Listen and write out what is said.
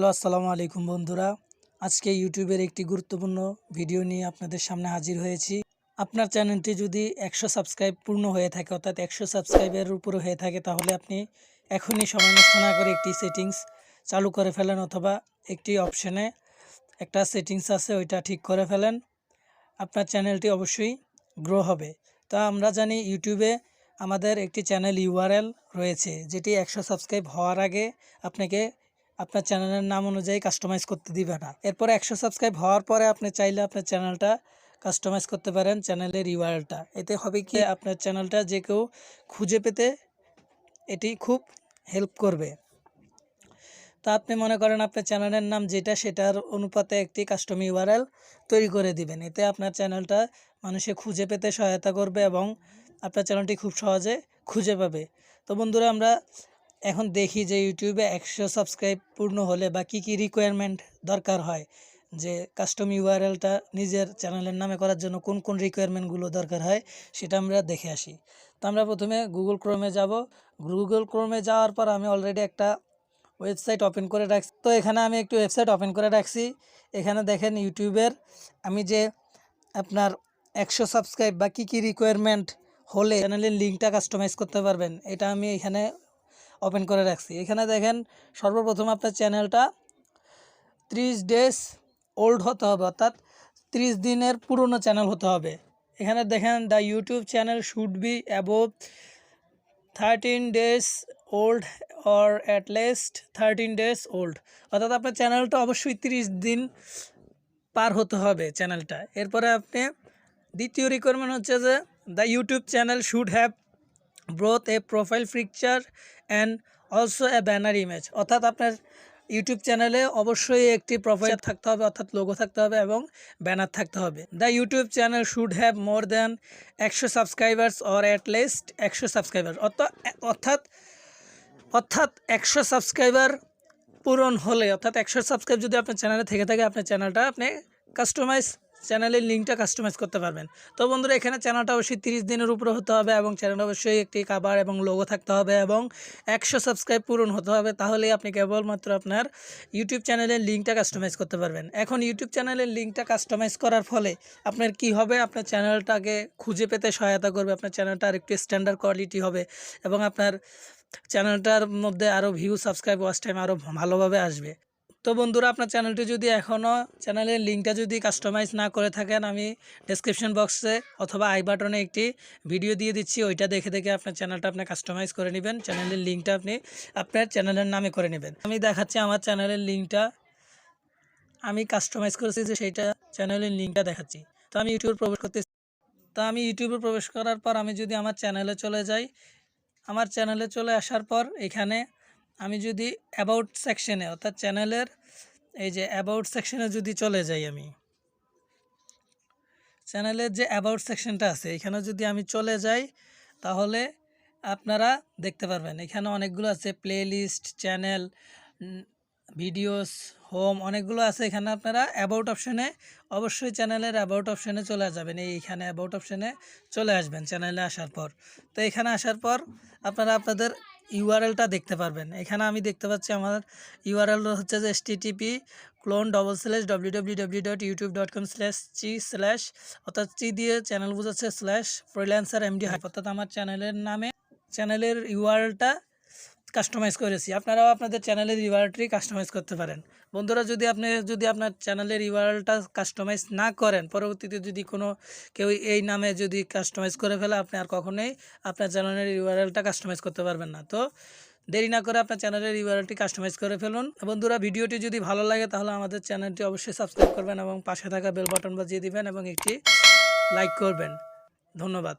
Hello, আসসালামু আলাইকুম বন্ধুরা। আজকে ইউটিউবের একটি গুরুত্বপূর্ণ ভিডিও নিয়ে আপনাদের সামনে হাজির হয়েছি। আপনার চ্যানেলটি যদি একশো সাবস্ক্রাইব পূর্ণ হয়ে থাকে, অর্থাৎ একশো সাবস্ক্রাইবের উপরে হয়ে থাকে, তাহলে আপনি এখনই সময় নষ্ট না করে একটি সেটিংস চালু করে ফেলেন অথবা একটি অপশানে একটা সেটিংস আছে, ওইটা ঠিক করে ফেলেন। আপনার চ্যানেলটি অবশ্যই গ্রো হবে। তা আমরা জানি ইউটিউবে আমাদের একটি চ্যানেল ইউআরএল রয়েছে, যেটি একশো সাবস্ক্রাইব হওয়ার আগে আপনাকে আপনার চ্যানেলের নাম অনুযায়ী কাস্টমাইজ করতে দিবে না। এরপরে একশো সাবস্ক্রাইব হওয়ার পরে আপনি চাইলে আপনার চ্যানেলটা কাস্টমাইজ করতে পারেন, চ্যানেলের ইউআরএলটা এতে হবে কি, আপনার চ্যানেলটা যে কেউ খুঁজে পেতে এটি খুব হেল্প করবে। তা আপনি মনে করেন আপনার চ্যানেলের নাম যেটা, সেটার অনুপাতে একটি কাস্টম ইউআরএল তৈরি করে দিবেন। এতে আপনার চ্যানেলটা মানুষে খুঁজে পেতে সহায়তা করবে এবং আপনার চ্যানেলটি খুব সহজে খুঁজে পাবে। তো বন্ধুরা, আমরা এখন দেখি যে ইউটিউবে একশো সাবস্ক্রাইব পূর্ণ হলে বা কী কী রিকোয়ারমেন্ট দরকার হয়, যে কাস্টম ইউআরএলটা নিজের চ্যানেলের নামে করার জন্য কোন কোন রিকোয়ারমেন্টগুলো দরকার হয় সেটা আমরা দেখে আসি। তো আমরা প্রথমে গুগল ক্রোমে যাব। গুগল ক্রোমে যাওয়ার পর আমি অলরেডি একটা ওয়েবসাইট ওপেন করে রাখছি। তো এখানে আমি একটু ওয়েবসাইট ওপেন করে রাখছি। এখানে দেখেন ইউটিউবের আমি যে আপনার একশো সাবস্ক্রাইব বা কী কী রিকোয়ারমেন্ট হলে চ্যানেলের লিঙ্কটা কাস্টমাইজ করতে পারবেন, এটা আমি এখানে ওপেন করে রাখছি। এখানে দেখেন সর্বপ্রথম আপনার চ্যানেলটা ত্রিশ ডেজ ওল্ড হতে হবে, অর্থাৎ ত্রিশ দিনের পুরনো চ্যানেল হতে হবে। এখানে দেখেন the YouTube channel should be above thirteen days old or at least thirteen days old অর্থাৎ আপনার চ্যানেলটা অবশ্যই তিরিশ দিন পার হতে হবে চ্যানেলটা এরপরে আপনি দ্বিতীয় রিকোয়ারমেন্ট হচ্ছে যে the YouTube channel should have both a profile picture and also a banner image অর্থাৎ আপনার ইউটিউব চ্যানেলে অবশ্যই একটি প্রোফাইল থাকতে হবে অর্থাৎ লোগো থাকতে হবে এবং ব্যানার থাকতে হবে। The YouTube channel should have more than একশো সাবস্ক্রাইবার্স অর অ্যাট লিস্ট একশো সাবস্ক্রাইবার অর্থাৎ অর্থাৎ একশো সাবস্ক্রাইবার পূরণ হলে অর্থাৎ একশো সাবস্ক্রাইব যদি আপনার চ্যানেলে থেকে থাকে আপনার চ্যানেলটা আপনি কাস্টমাইজ চ্যানেলের লিঙ্কটা কাস্টমাইজ করতে পারবেন। তো বন্ধুরা, এখানে চ্যানেলটা অবশ্যই তিরিশ দিনের উপরে হতে হবে এবং চ্যানেল অবশ্যই একটি কাবার এবং লোগো থাকতে হবে এবং একশো সাবস্ক্রাইব পূরণ হতে হবে। তাহলেই আপনি কেবলমাত্র আপনার ইউটিউব চ্যানেলের লিঙ্কটা কাস্টমাইজ করতে পারবেন। এখন ইউটিউব চ্যানেলের লিঙ্কটা কাস্টমাইজ করার ফলে আপনার কি হবে? আপনার চ্যানেলটাকে খুঁজে পেতে সহায়তা করবে। আপনার চ্যানেলটা আরেকটু স্ট্যান্ডার্ড কোয়ালিটি হবে এবং আপনার চ্যানেলটার মধ্যে আরও ভিউ সাবস্ক্রাইব ওয়াচ টাইম আরও ভালোভাবে আসবে। তো বন্ধুরা, আপনার চ্যানেলটি যদি এখনও, চ্যানেলের লিঙ্কটা যদি কাস্টমাইজ না করে থাকেন, আমি ডেসক্রিপশন বক্সে অথবা আই বাটনে একটি ভিডিও দিয়ে দিচ্ছি, ওইটা দেখে দেখে আপনার চ্যানেলটা আপনি কাস্টমাইজ করে নেবেন। চ্যানেলের লিঙ্কটা আপনি আপনার চ্যানেলের নামে করে নেবেন। আমি দেখাচ্ছি আমার চ্যানেলের লিঙ্কটা। আমি কাস্টমাইজ করেছি যে সেইটা চ্যানেলের লিঙ্কটা দেখাচ্ছি। তো আমি ইউটিউবে প্রবেশ করতে তো আমি ইউটিউবে প্রবেশ করার পর আমি যদি আমার চ্যানেলে চলে যাই, আমার চ্যানেলে চলে আসার পর এখানে আমি যদি অ্যাবাউট সেকশনে অর্থাৎ চ্যানেলের এই যে অ্যাবাউট সেকশনে যদি চলে যাই আমি চ্যানেলের যে অ্যাবাউট সেকশনটা আছে এখানে যদি আমি চলে যাই, তাহলে আপনারা দেখতে পারবেন, এখানে অনেকগুলো আছে playlist channel videos home অনেকগুলো আছে, এখানে আপনারা অ্যাবাউট অপশানে অবশ্যই চ্যানেলের অ্যাবাউট অপশানে চলে যাবেন এইখানে অ্যাবাউট অপশানে চলে আসবেন চ্যানেলে আসার পর। তো এখানে আসার পর আপনারা আপনাদের ইউআরএলটা দেখতে পারবেন। এখানে আমি দেখতে পাচ্ছি আমার ইউআরএল হচ্ছে যে S TP colon double slash W W W dot YouTube dot com slash চি স্ল্যাশ অর্থাৎ চি দিয়ে চ্যানেল বুঝাচ্ছে স্ল্যাশ ফ্রিল্যান্সার এমডি হাইপ অর্থাৎ আমার চ্যানেলের নামে চ্যানেলের ইউআরএলটা কাস্টমাইজ করেছি। আপনারাও আপনাদের চ্যানেলের ইউআরএলটি কাস্টমাইজ করতে পারেন। বন্ধুরা, যদি আপনি, যদি আপনার চ্যানেলের ইউআরএলটা কাস্টমাইজ না করেন, পরবর্তীতে যদি কোনো কেউ এই নামে যদি কাস্টমাইজ করে ফেলে, আপনি আর কখনোই আপনার চ্যানেলের ইউআরএলটা কাস্টমাইজ করতে পারবেন না। তো দেরি না করে আপনার চ্যানেলের ইউআরএলটি কাস্টমাইজ করে ফেলুন। বন্ধুরা, ভিডিওটি যদি ভালো লাগে, তাহলে আমাদের চ্যানেলটি অবশ্যই সাবস্ক্রাইব করবেন এবং পাশে থাকা বেল বাটন বাজিয়ে দিবেন এবং একটি লাইক করবেন। ধন্যবাদ।